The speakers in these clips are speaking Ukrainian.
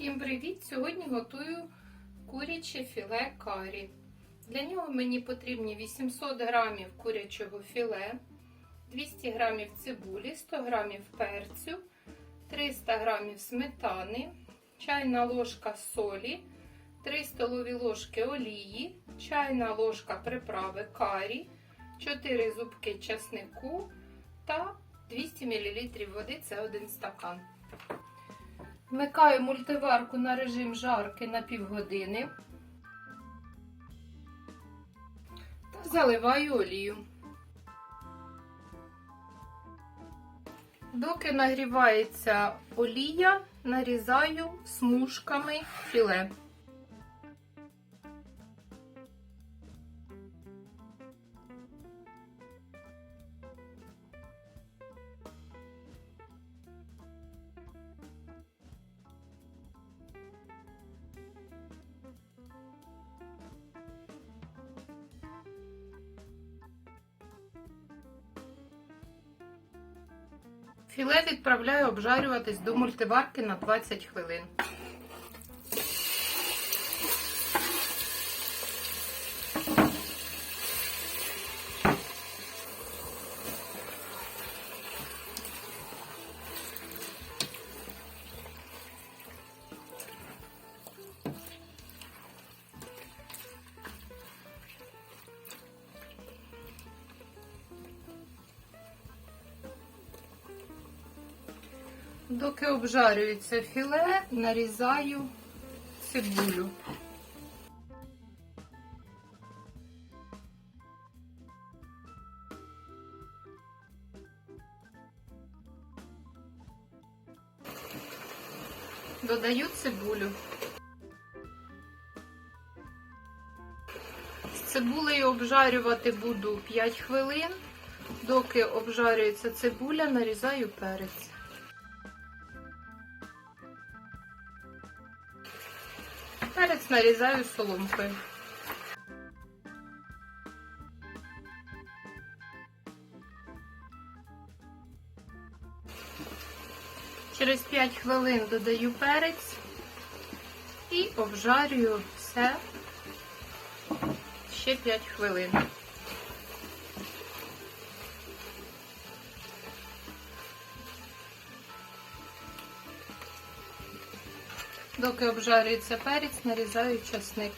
Всім привіт! Сьогодні готую куряче філе карі. Для нього мені потрібні 800 грамів курячого філе, 200 грамів цибулі, 100 грамів перцю, 300 грамів сметани, чайна ложка солі, 3 столові ложки олії, чайна ложка приправи карі, 4 зубки часнику та 200 мл води це 1 стакан. Вмикаю мультиварку на режим жарки на півгодини та заливаю олію. Доки нагрівається олія, нарізаю смужками філе. Філе відправляю обжарюватись до мультиварки на 20 хвилин. Доки обжарюється філе, нарізаю цибулю. Додаю цибулю. З цибулею обжарювати буду 5 хвилин. Доки обжарюється цибуля, нарізаю перець. Перець нарізаю соломкою. Через 5 хвилин додаю перець і обжарюю все ще 5 хвилин. Доки обжарюється перець, нарізаю часник.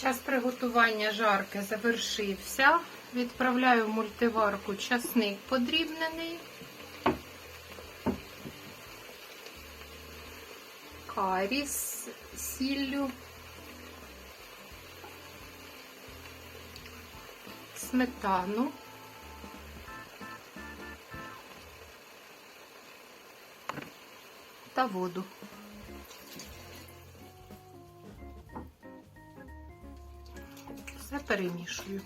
Час приготування жарки завершився. Відправляю в мультиварку часник подрібнений. Карі з сіллю. Сметану. Та воду. Все перемішую.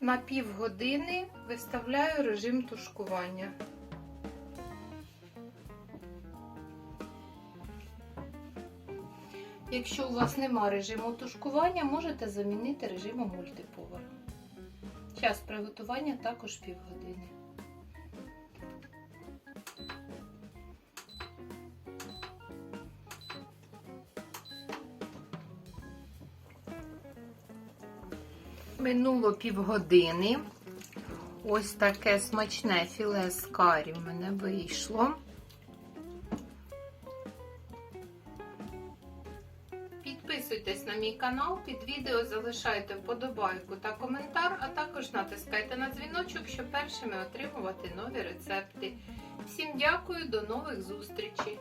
На півгодини виставляю режим тушкування. Якщо у вас нема режиму тушкування, можете замінити режимом мультиповар. Час приготування також півгодини. Минуло півгодини. Ось таке смачне філе з карі в мене вийшло. Підписуйтесь на мій канал, під відео залишайте вподобайку та коментар, а також натискайте на дзвіночок, щоб першими отримувати нові рецепти. Всім дякую, до нових зустрічей!